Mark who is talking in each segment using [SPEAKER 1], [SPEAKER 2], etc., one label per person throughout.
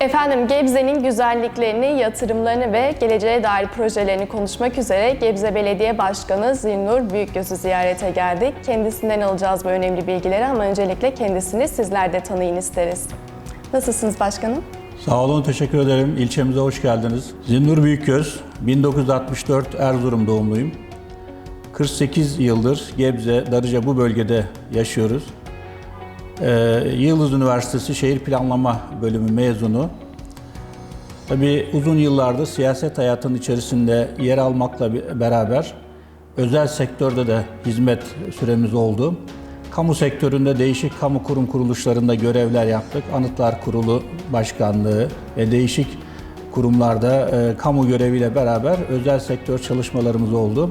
[SPEAKER 1] Efendim Gebze'nin güzelliklerini, yatırımlarını ve geleceğe dair projelerini konuşmak üzere Gebze Belediye Başkanı Zinnur Büyükgöz'ü ziyarete geldik. Kendisinden alacağız bu önemli bilgileri ama öncelikle kendisini sizler de tanıyın isteriz. Nasılsınız başkanım?
[SPEAKER 2] Sağ olun, teşekkür ederim. İlçemize hoş geldiniz. Zinnur Büyükgöz, 1964 Erzurum doğumluyum. 48 yıldır Gebze, Darıca bu bölgede yaşıyoruz. Ee, Yıldız Üniversitesi Şehir Planlama Bölümü mezunu. Tabii uzun yıllardır siyaset hayatının içerisinde yer almakla beraber özel sektörde de hizmet süremiz oldu. Kamu sektöründe değişik kamu kurum kuruluşlarında görevler yaptık. Anıtlar Kurulu Başkanlığı ve değişik kurumlarda e, kamu göreviyle beraber özel sektör çalışmalarımız oldu.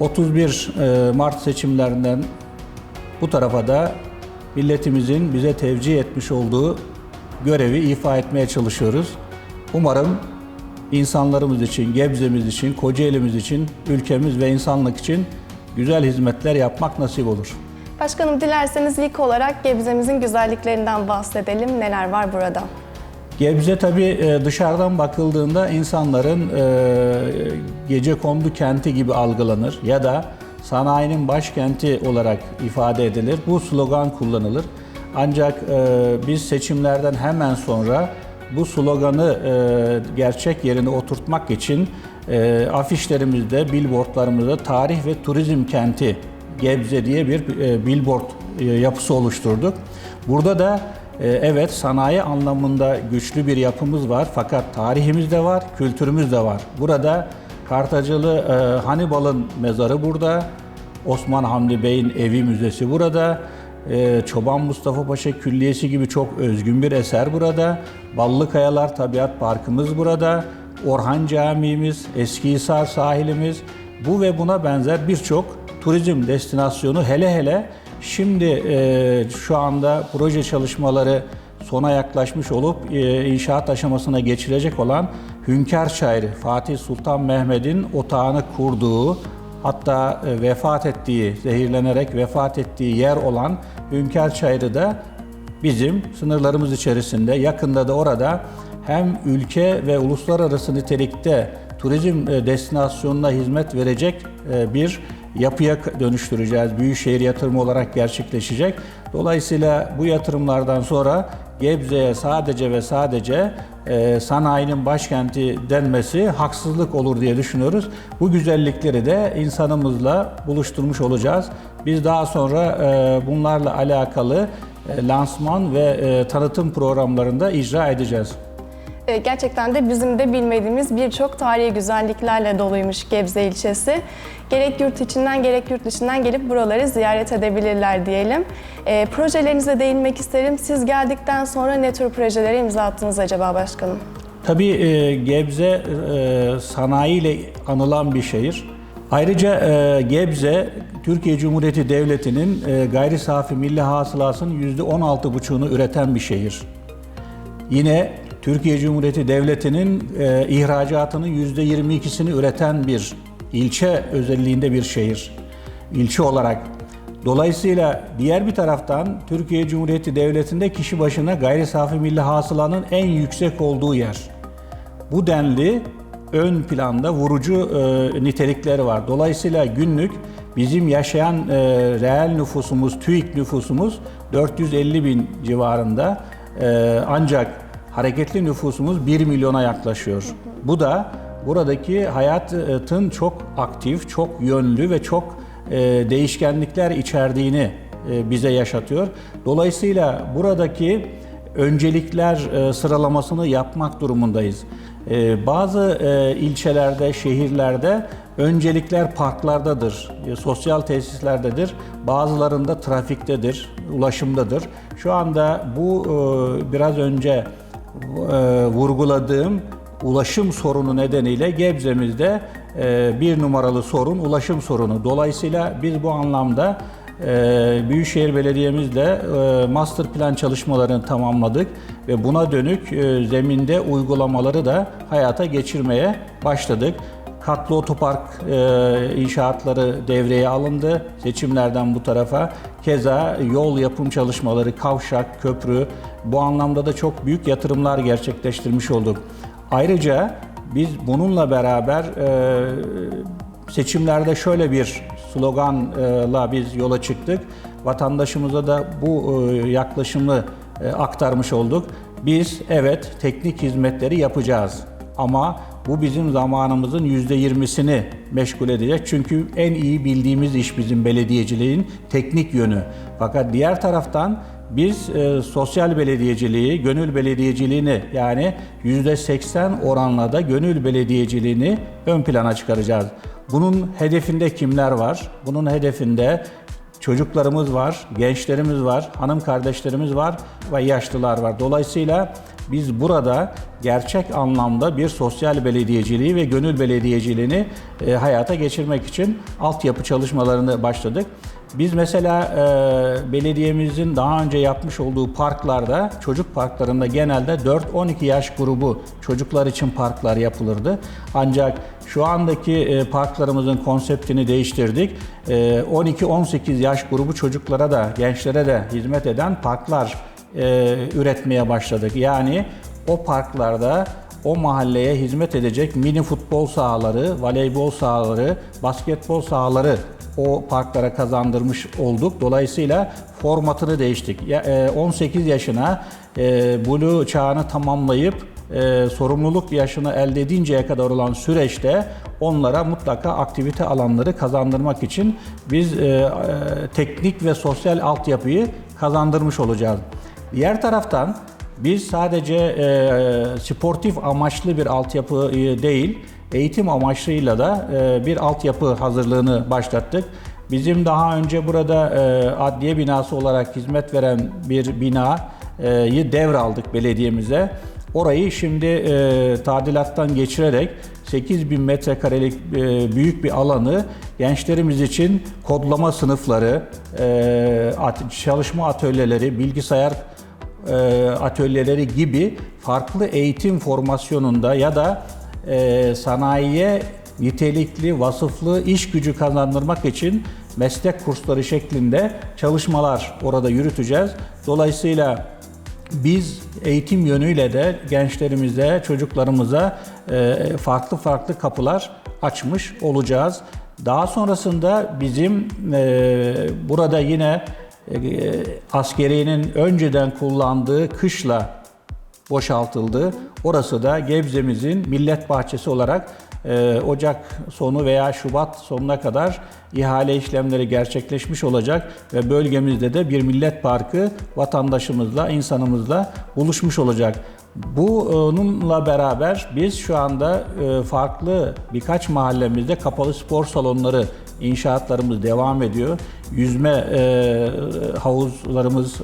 [SPEAKER 2] 31 e, Mart seçimlerinden bu tarafa da milletimizin bize tevcih etmiş olduğu görevi ifa etmeye çalışıyoruz. Umarım insanlarımız için, Gebze'miz için, Kocaeli'miz için, ülkemiz ve insanlık için güzel hizmetler yapmak nasip olur.
[SPEAKER 1] Başkanım dilerseniz ilk olarak Gebze'mizin güzelliklerinden bahsedelim. Neler var burada?
[SPEAKER 2] Gebze tabii e, dışarıdan bakıldığında insanların e, gece kondu kenti gibi algılanır ya da sanayinin başkenti olarak ifade edilir. Bu slogan kullanılır. Ancak e, biz seçimlerden hemen sonra bu sloganı gerçek yerine oturtmak için afişlerimizde, billboardlarımızda tarih ve turizm kenti Gebze diye bir billboard yapısı oluşturduk. Burada da evet sanayi anlamında güçlü bir yapımız var fakat tarihimiz de var, kültürümüz de var. Burada Kartacalı Hannibal'ın mezarı burada, Osman Hamdi Bey'in evi müzesi burada, Çoban Mustafa Paşa Külliyesi gibi çok özgün bir eser burada, Ballı Kayalar Tabiat Parkımız burada, Orhan Camii'miz, Eskihisar sahilimiz, bu ve buna benzer birçok turizm destinasyonu hele hele şimdi e, şu anda proje çalışmaları sona yaklaşmış olup e, inşaat aşamasına geçilecek olan Hünkar Şairi Fatih Sultan Mehmet'in otağını kurduğu hatta e, vefat ettiği, zehirlenerek vefat ettiği yer olan Hünkar Çayırı da bizim sınırlarımız içerisinde yakında da orada hem ülke ve uluslararası nitelikte turizm destinasyonuna hizmet verecek bir yapıya dönüştüreceğiz. Büyükşehir yatırımı olarak gerçekleşecek. Dolayısıyla bu yatırımlardan sonra Gebze'ye sadece ve sadece e, sanayinin başkenti denmesi haksızlık olur diye düşünüyoruz. Bu güzellikleri de insanımızla buluşturmuş olacağız. Biz daha sonra e, bunlarla alakalı e, lansman ve e, tanıtım programlarında icra edeceğiz.
[SPEAKER 1] E, Gerçekten de bizim de bilmediğimiz birçok tarihi güzelliklerle doluymuş Gebze ilçesi. Gerek yurt içinden gerek yurt dışından gelip buraları ziyaret edebilirler diyelim. E, projelerinize değinmek isterim. Siz geldikten sonra ne tür projelere imza attınız acaba başkanım?
[SPEAKER 2] Tabii e, Gebze e, sanayiyle anılan bir şehir. Ayrıca e, Gebze, Türkiye Cumhuriyeti Devleti'nin e, gayri safi milli hasılasının %16,5'unu üreten bir şehir. Yine Türkiye Cumhuriyeti Devleti'nin e, ihracatının %22'sini üreten bir ilçe özelliğinde bir şehir. İlçe olarak. Dolayısıyla diğer bir taraftan Türkiye Cumhuriyeti Devleti'nde kişi başına gayri safi milli hasılanın en yüksek olduğu yer. Bu denli ön planda vurucu e, nitelikleri var. Dolayısıyla günlük bizim yaşayan e, reel nüfusumuz, TÜİK nüfusumuz 450 bin civarında. E, ancak hareketli nüfusumuz 1 milyona yaklaşıyor. Bu da buradaki hayatın çok aktif, çok yönlü ve çok e, değişkenlikler içerdiğini e, bize yaşatıyor. Dolayısıyla buradaki öncelikler e, sıralamasını yapmak durumundayız. Bazı ilçelerde, şehirlerde öncelikler parklardadır, sosyal tesislerdedir. Bazılarında trafiktedir, ulaşımdadır. Şu anda bu biraz önce vurguladığım ulaşım sorunu nedeniyle Gebze'mizde bir numaralı sorun ulaşım sorunu. Dolayısıyla biz bu anlamda Büyükşehir Belediye'mizle master plan çalışmalarını tamamladık ve buna dönük zeminde uygulamaları da hayata geçirmeye başladık. Katlı otopark e, inşaatları devreye alındı seçimlerden bu tarafa. Keza yol yapım çalışmaları, kavşak, köprü bu anlamda da çok büyük yatırımlar gerçekleştirmiş olduk. Ayrıca biz bununla beraber e, seçimlerde şöyle bir sloganla biz yola çıktık. Vatandaşımıza da bu e, yaklaşımı e, aktarmış olduk. Biz evet teknik hizmetleri yapacağız ama bu bizim zamanımızın %20'sini meşgul edecek. Çünkü en iyi bildiğimiz iş bizim belediyeciliğin teknik yönü. Fakat diğer taraftan biz e, sosyal belediyeciliği, gönül belediyeciliğini yani %80 oranla da gönül belediyeciliğini ön plana çıkaracağız. Bunun hedefinde kimler var? Bunun hedefinde çocuklarımız var, gençlerimiz var, hanım kardeşlerimiz var ve yaşlılar var. Dolayısıyla biz burada gerçek anlamda bir sosyal belediyeciliği ve gönül belediyeciliğini e, hayata geçirmek için altyapı çalışmalarını başladık. Biz mesela e, belediyemizin daha önce yapmış olduğu parklarda, çocuk parklarında genelde 4-12 yaş grubu çocuklar için parklar yapılırdı. Ancak şu andaki e, parklarımızın konseptini değiştirdik. E, 12-18 yaş grubu çocuklara da, gençlere de hizmet eden parklar e, üretmeye başladık. Yani o parklarda o mahalleye hizmet edecek mini futbol sahaları, voleybol sahaları, basketbol sahaları o parklara kazandırmış olduk. Dolayısıyla formatını değiştik. Ya, e, 18 yaşına e, Blue çağını tamamlayıp sorumluluk yaşını elde edinceye kadar olan süreçte onlara mutlaka aktivite alanları kazandırmak için biz teknik ve sosyal altyapıyı kazandırmış olacağız. Diğer taraftan biz sadece e, sportif amaçlı bir altyapı e, değil, eğitim amaçlıyla da e, bir altyapı hazırlığını başlattık. Bizim daha önce burada e, adliye binası olarak hizmet veren bir binayı devraldık belediyemize. Orayı şimdi e, tadilattan geçirerek 8 bin metrekarelik e, büyük bir alanı gençlerimiz için kodlama sınıfları, e, at- çalışma atölyeleri, bilgisayar e, atölyeleri gibi farklı eğitim formasyonunda ya da e, sanayiye nitelikli, vasıflı iş gücü kazandırmak için meslek kursları şeklinde çalışmalar orada yürüteceğiz. Dolayısıyla biz eğitim yönüyle de gençlerimize, çocuklarımıza e, farklı farklı kapılar açmış olacağız. Daha sonrasında bizim e, burada yine e, askeriyenin önceden kullandığı kışla boşaltıldı. Orası da Gebze'mizin millet bahçesi olarak e, Ocak sonu veya Şubat sonuna kadar ihale işlemleri gerçekleşmiş olacak ve bölgemizde de bir millet parkı vatandaşımızla, insanımızla buluşmuş olacak. Bununla beraber biz şu anda e, farklı birkaç mahallemizde kapalı spor salonları inşaatlarımız devam ediyor. Yüzme e, havuzlarımız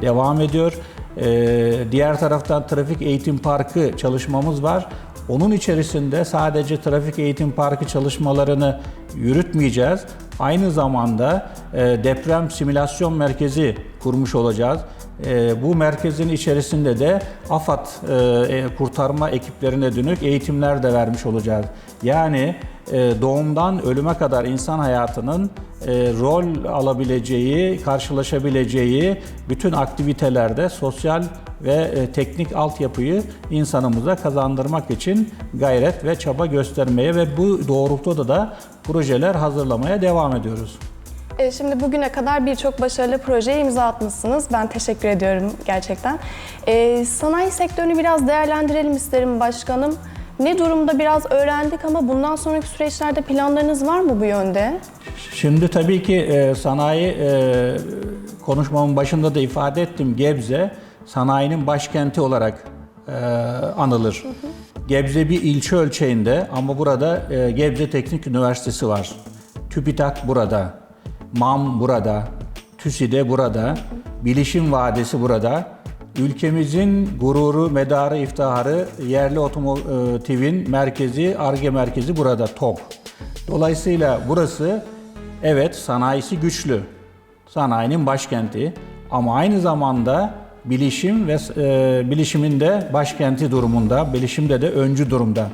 [SPEAKER 2] devam ediyor. E, diğer taraftan trafik eğitim parkı çalışmamız var. Onun içerisinde sadece trafik eğitim parkı çalışmalarını yürütmeyeceğiz. Aynı zamanda deprem simülasyon merkezi kurmuş olacağız. E, bu merkezin içerisinde de AFAD e, e, kurtarma ekiplerine dönük eğitimler de vermiş olacağız. Yani e, doğumdan ölüme kadar insan hayatının rol alabileceği, karşılaşabileceği bütün aktivitelerde sosyal ve e, teknik altyapıyı insanımıza kazandırmak için gayret ve çaba göstermeye ve bu doğrultuda da projeler hazırlamaya devam ediyoruz.
[SPEAKER 1] E, Şimdi bugüne kadar birçok başarılı projeye imza atmışsınız. Ben teşekkür ediyorum gerçekten. E, sanayi sektörünü biraz değerlendirelim isterim başkanım. Ne durumda biraz öğrendik ama bundan sonraki süreçlerde planlarınız var mı bu yönde?
[SPEAKER 2] Şimdi tabii ki e, sanayi e, konuşmamın başında da ifade ettim Gebze sanayinin başkenti olarak e, anılır. Gebze bir ilçe ölçeğinde ama burada e, Gebze Teknik Üniversitesi var. TÜBİTAK burada, MAM burada, TÜSİ'de burada, Bilişim Vadisi burada. Ülkemizin gururu, medarı, iftiharı, yerli otomotivin merkezi, ARGE merkezi burada TOG. Dolayısıyla burası evet sanayisi güçlü. Sanayinin başkenti ama aynı zamanda bilişim ve e, bilişimin de başkenti durumunda, bilişimde de öncü durumda.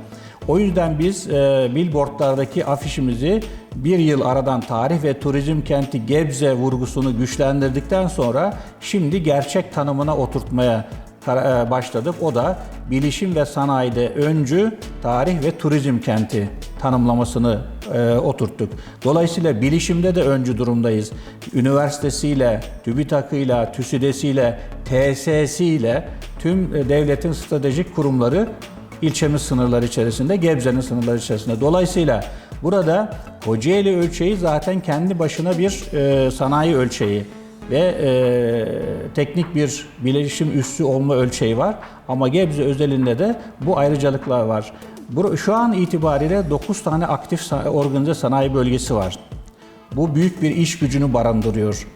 [SPEAKER 2] O yüzden biz e, billboardlardaki afişimizi bir yıl aradan tarih ve turizm kenti Gebze vurgusunu güçlendirdikten sonra şimdi gerçek tanımına oturtmaya e, başladık. O da bilişim ve sanayide öncü tarih ve turizm kenti tanımlamasını e, oturttuk. Dolayısıyla bilişimde de öncü durumdayız. Üniversitesiyle, TÜBİTAK'ıyla, TÜSİDES'iyle, TSS'iyle tüm e, devletin stratejik kurumları ilçemiz sınırları içerisinde, Gebze'nin sınırları içerisinde. Dolayısıyla burada Kocaeli ölçeği zaten kendi başına bir e, sanayi ölçeği ve e, teknik bir bilişim üssü olma ölçeği var. Ama Gebze özelinde de bu ayrıcalıklar var. Şu an itibariyle 9 tane aktif organize sanayi bölgesi var. Bu büyük bir iş gücünü barındırıyor.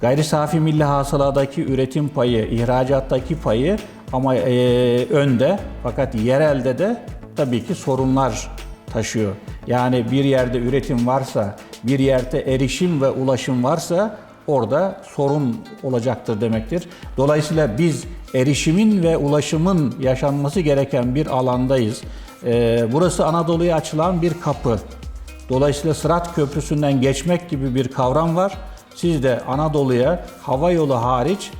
[SPEAKER 2] Gayri safi milli hasıladaki üretim payı, ihracattaki payı ama e, önde fakat yerelde de tabii ki sorunlar taşıyor. Yani bir yerde üretim varsa, bir yerde erişim ve ulaşım varsa orada sorun olacaktır demektir. Dolayısıyla biz erişimin ve ulaşımın yaşanması gereken bir alandayız. E, burası Anadolu'ya açılan bir kapı. Dolayısıyla Sırat Köprüsü'nden geçmek gibi bir kavram var. Siz de Anadolu'ya hava yolu hariç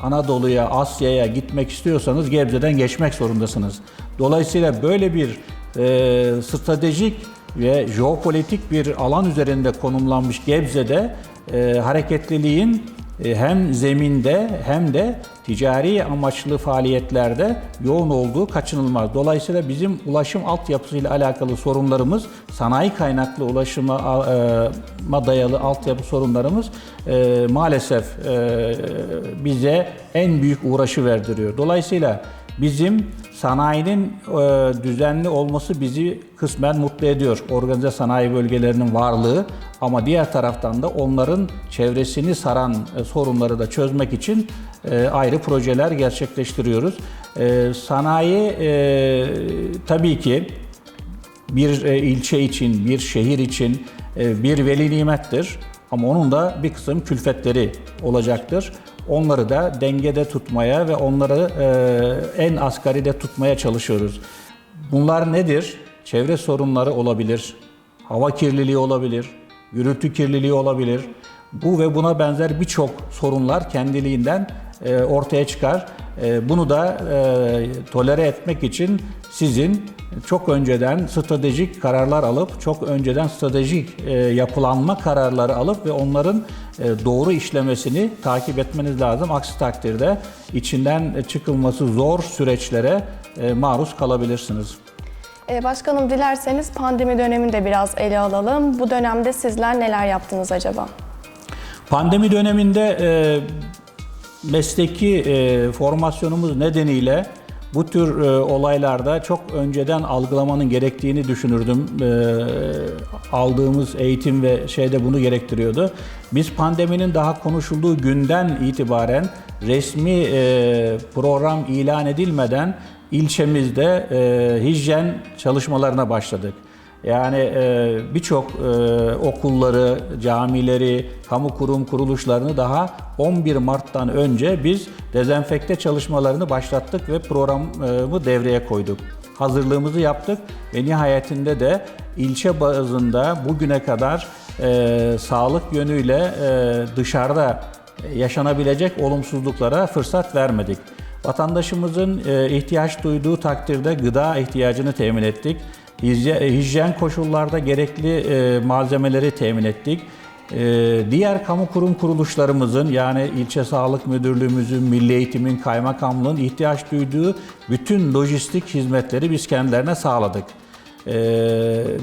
[SPEAKER 2] Anadolu'ya, Asya'ya gitmek istiyorsanız Gebze'den geçmek zorundasınız. Dolayısıyla böyle bir e, stratejik ve jeopolitik bir alan üzerinde konumlanmış Gebze'de e, hareketliliğin hem zeminde hem de ticari amaçlı faaliyetlerde yoğun olduğu kaçınılmaz. Dolayısıyla bizim ulaşım altyapısıyla alakalı sorunlarımız, sanayi kaynaklı ulaşıma e, dayalı altyapı sorunlarımız e, maalesef e, bize en büyük uğraşı verdiriyor. Dolayısıyla bizim sanayinin e, düzenli olması bizi kısmen mutlu ediyor. Organize sanayi bölgelerinin varlığı ama diğer taraftan da onların çevresini saran e, sorunları da çözmek için e, ayrı projeler gerçekleştiriyoruz. E, sanayi e, tabii ki bir e, ilçe için, bir şehir için e, bir veli nimettir. Ama onun da bir kısım külfetleri olacaktır. Onları da dengede tutmaya ve onları e, en asgaride tutmaya çalışıyoruz. Bunlar nedir? Çevre sorunları olabilir, hava kirliliği olabilir, gürültü kirliliği olabilir. Bu ve buna benzer birçok sorunlar kendiliğinden e, ortaya çıkar. E, Bunu da e, tolere etmek için sizin çok önceden stratejik kararlar alıp, çok önceden stratejik e, yapılanma kararları alıp ve onların e, doğru işlemesini takip etmeniz lazım. Aksi takdirde içinden çıkılması zor süreçlere maruz kalabilirsiniz.
[SPEAKER 1] Ee, Başkanım dilerseniz pandemi dönemini de biraz ele alalım. Bu dönemde sizler neler yaptınız acaba?
[SPEAKER 2] Pandemi döneminde mesleki e, formasyonumuz nedeniyle bu tür e, olaylarda çok önceden algılamanın gerektiğini düşünürdüm. E, aldığımız eğitim ve şeyde bunu gerektiriyordu. Biz pandeminin daha konuşulduğu günden itibaren resmi e, program ilan edilmeden ilçemizde e, hijyen çalışmalarına başladık. Yani e, birçok e, okulları, camileri, kamu kurum kuruluşlarını daha 11 Mart'tan önce biz dezenfekte çalışmalarını başlattık ve programı devreye koyduk. Hazırlığımızı yaptık ve nihayetinde de ilçe bazında bugüne kadar e, sağlık yönüyle e, dışarıda yaşanabilecek olumsuzluklara fırsat vermedik. Vatandaşımızın e, ihtiyaç duyduğu takdirde gıda ihtiyacını temin ettik. Hijye- Hijyen koşullarda gerekli e, malzemeleri temin ettik. E, Diğer kamu kurum kuruluşlarımızın yani ilçe sağlık müdürlüğümüzün, milli eğitimin, kaymakamlığın ihtiyaç duyduğu bütün lojistik hizmetleri biz kendilerine sağladık. E,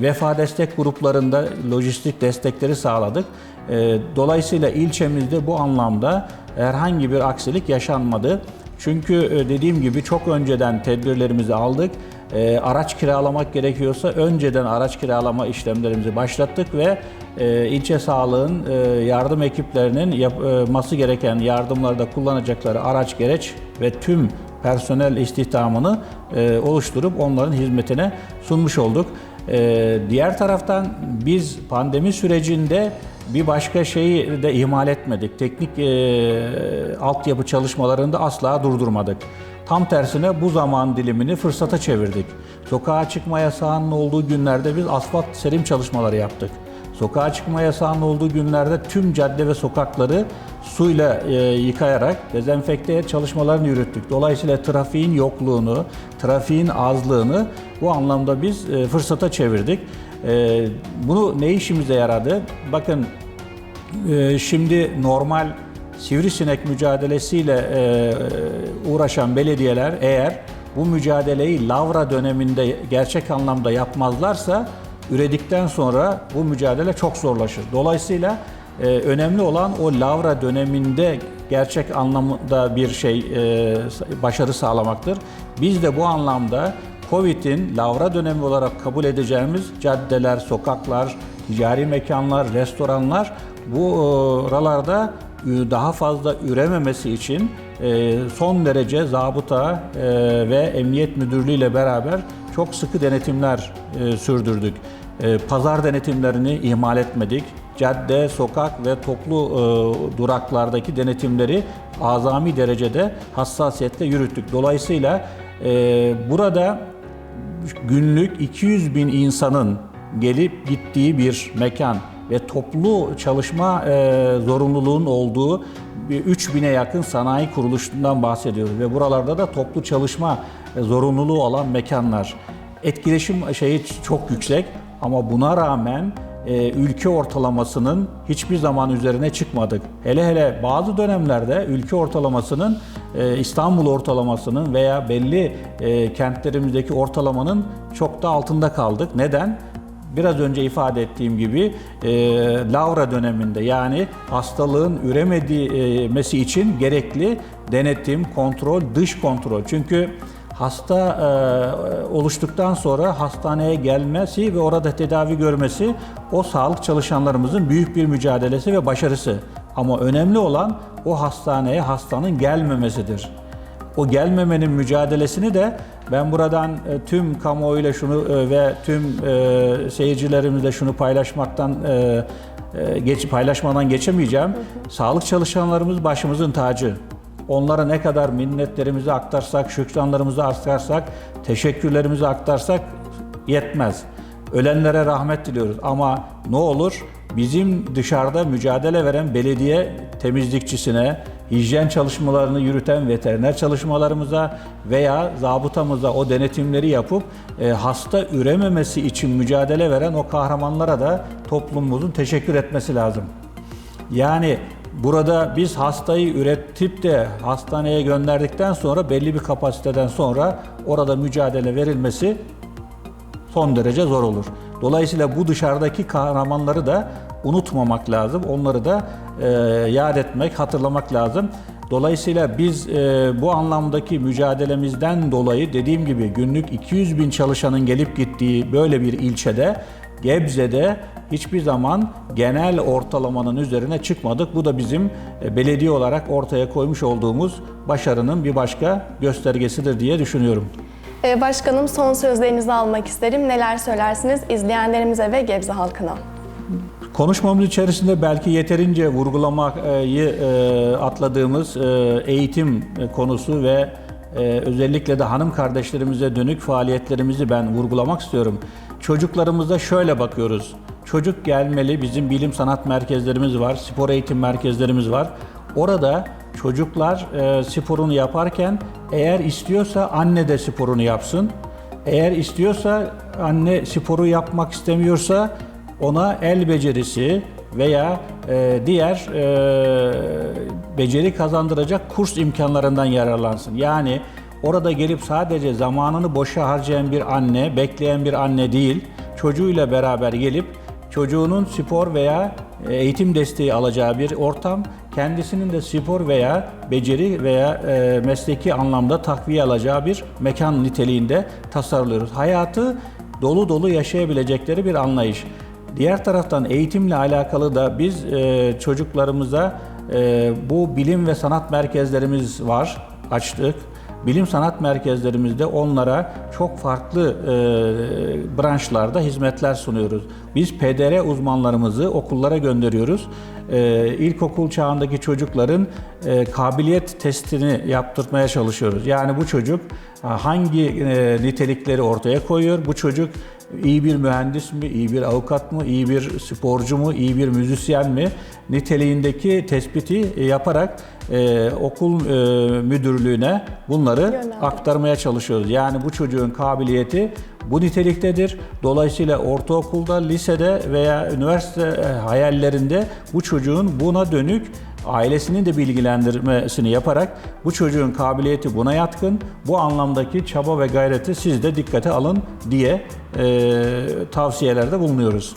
[SPEAKER 2] vefa destek gruplarında lojistik destekleri sağladık. E, dolayısıyla ilçemizde bu anlamda herhangi bir aksilik yaşanmadı. Çünkü e, dediğim gibi çok önceden tedbirlerimizi aldık. E, araç kiralamak gerekiyorsa önceden araç kiralama işlemlerimizi başlattık ve e, ilçe sağlığın e, yardım ekiplerinin yapması gereken yardımlarda kullanacakları araç gereç ve tüm personel istihdamını e, oluşturup onların hizmetine sunmuş olduk. E, diğer taraftan biz pandemi sürecinde bir başka şeyi de ihmal etmedik. Teknik e, altyapı çalışmalarını da asla durdurmadık. Tam tersine bu zaman dilimini fırsata çevirdik. Sokağa çıkma yasağının olduğu günlerde biz asfalt serim çalışmaları yaptık. Sokağa çıkma yasağının olduğu günlerde tüm cadde ve sokakları suyla e, yıkayarak dezenfekte çalışmalarını yürüttük. Dolayısıyla trafiğin yokluğunu, trafiğin azlığını bu anlamda biz e, fırsata çevirdik. E, bunu ne işimize yaradı? Bakın e, şimdi normal sivrisinek mücadelesiyle e, uğraşan belediyeler eğer bu mücadeleyi Lavra döneminde gerçek anlamda yapmazlarsa üredikten sonra bu mücadele çok zorlaşır. Dolayısıyla e, önemli olan o Lavra döneminde gerçek anlamda bir şey e, başarı sağlamaktır. Biz de bu anlamda Covid'in Lavra dönemi olarak kabul edeceğimiz caddeler, sokaklar, ticari mekanlar, restoranlar bu e, oralarda e, daha fazla ürememesi için e, son derece zabıta e, ve emniyet müdürlüğü ile beraber çok sıkı denetimler e, sürdürdük. E, Pazar denetimlerini ihmal etmedik. Cadde, sokak ve toplu e, duraklardaki denetimleri azami derecede hassasiyetle yürüttük. Dolayısıyla e, burada günlük 200 bin insanın gelip gittiği bir mekan ve toplu çalışma e, zorunluluğun olduğu bir 3000'e yakın sanayi kuruluşundan bahsediyoruz ve buralarda da toplu çalışma e, zorunluluğu olan mekanlar. Etkileşim şeyi çok yüksek ama buna rağmen e, ülke ortalamasının hiçbir zaman üzerine çıkmadık. Hele hele bazı dönemlerde ülke ortalamasının e, İstanbul ortalamasının veya belli e, kentlerimizdeki ortalamanın çok da altında kaldık. Neden? Biraz önce ifade ettiğim gibi e, Lavra döneminde yani hastalığın ürememesi için gerekli denetim, kontrol, dış kontrol. Çünkü hasta e, oluştuktan sonra hastaneye gelmesi ve orada tedavi görmesi o sağlık çalışanlarımızın büyük bir mücadelesi ve başarısı. Ama önemli olan o hastaneye hastanın gelmemesidir. O gelmemenin mücadelesini de ben buradan e, tüm kamuoyuyla şunu e, ve tüm e, seyircilerimizle şunu paylaşmaktan geç paylaşmadan geçemeyeceğim. Sağlık çalışanlarımız başımızın tacı. Onlara ne kadar minnetlerimizi aktarsak, şükranlarımızı aktarsak, teşekkürlerimizi aktarsak yetmez. Ölenlere rahmet diliyoruz ama ne olur bizim dışarıda mücadele veren belediye temizlikçisine, hijyen çalışmalarını yürüten veteriner çalışmalarımıza veya zabıtamıza o denetimleri yapıp e, hasta ürememesi için mücadele veren o kahramanlara da toplumumuzun teşekkür etmesi lazım. Yani burada biz hastayı üretip de hastaneye gönderdikten sonra belli bir kapasiteden sonra orada mücadele verilmesi son derece zor olur. Dolayısıyla bu dışarıdaki kahramanları da unutmamak lazım. Onları da e, yad etmek, hatırlamak lazım. Dolayısıyla biz e, bu anlamdaki mücadelemizden dolayı dediğim gibi günlük 200 bin çalışanın gelip gittiği böyle bir ilçede Gebze'de hiçbir zaman genel ortalamanın üzerine çıkmadık. Bu da bizim e, belediye olarak ortaya koymuş olduğumuz başarının bir başka göstergesidir diye düşünüyorum.
[SPEAKER 1] Ee, Başkanım son sözlerinizi almak isterim. Neler söylersiniz izleyenlerimize ve Gebze halkına?
[SPEAKER 2] Konuşmamız içerisinde belki yeterince vurgulamayı e, atladığımız e, eğitim konusu ve e, özellikle de hanım kardeşlerimize dönük faaliyetlerimizi ben vurgulamak istiyorum. Çocuklarımıza şöyle bakıyoruz. Çocuk gelmeli, bizim bilim sanat merkezlerimiz var, spor eğitim merkezlerimiz var. Orada çocuklar e, sporunu yaparken eğer istiyorsa anne de sporunu yapsın. Eğer istiyorsa anne sporu yapmak istemiyorsa ona el becerisi veya e, diğer e, beceri kazandıracak kurs imkanlarından yararlansın. Yani orada gelip sadece zamanını boşa harcayan bir anne, bekleyen bir anne değil, çocuğuyla beraber gelip çocuğunun spor veya e, eğitim desteği alacağı bir ortam, kendisinin de spor veya beceri veya e, mesleki anlamda takviye alacağı bir mekan niteliğinde tasarlıyoruz. Hayatı dolu dolu yaşayabilecekleri bir anlayış. Diğer taraftan eğitimle alakalı da biz e, çocuklarımıza e, bu bilim ve sanat merkezlerimiz var, açtık. Bilim sanat merkezlerimizde onlara çok farklı e, branşlarda hizmetler sunuyoruz. Biz PDR uzmanlarımızı okullara gönderiyoruz. E, ilkokul çağındaki çocukların e, kabiliyet testini yaptırmaya çalışıyoruz. Yani bu çocuk ha, hangi e, nitelikleri ortaya koyuyor? Bu çocuk iyi bir mühendis mi, iyi bir avukat mı, iyi bir sporcu mu, iyi bir müzisyen mi niteliğindeki tespiti e, yaparak e, okul e, müdürlüğüne bunları
[SPEAKER 1] Yönlendir.
[SPEAKER 2] aktarmaya çalışıyoruz. Yani bu çocuğun kabiliyeti bu niteliktedir. Dolayısıyla ortaokulda, lisede veya üniversite e, hayallerinde bu çocuğun buna dönük ailesinin de bilgilendirmesini yaparak bu çocuğun kabiliyeti buna yatkın, bu anlamdaki çaba ve gayreti siz de dikkate alın diye e, tavsiyelerde bulunuyoruz.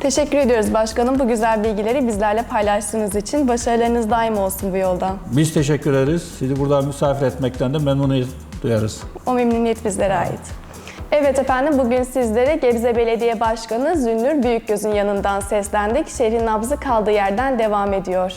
[SPEAKER 1] Teşekkür ediyoruz başkanım bu güzel bilgileri bizlerle paylaştığınız için. Başarılarınız daim olsun bu yolda.
[SPEAKER 2] Biz teşekkür ederiz. Sizi burada misafir etmekten de memnuniyet duyarız.
[SPEAKER 1] O memnuniyet bizlere ait. Evet efendim bugün sizlere Gebze Belediye Başkanı Zünnür Büyükgöz'ün yanından seslendik. Şehrin nabzı kaldığı yerden devam ediyor.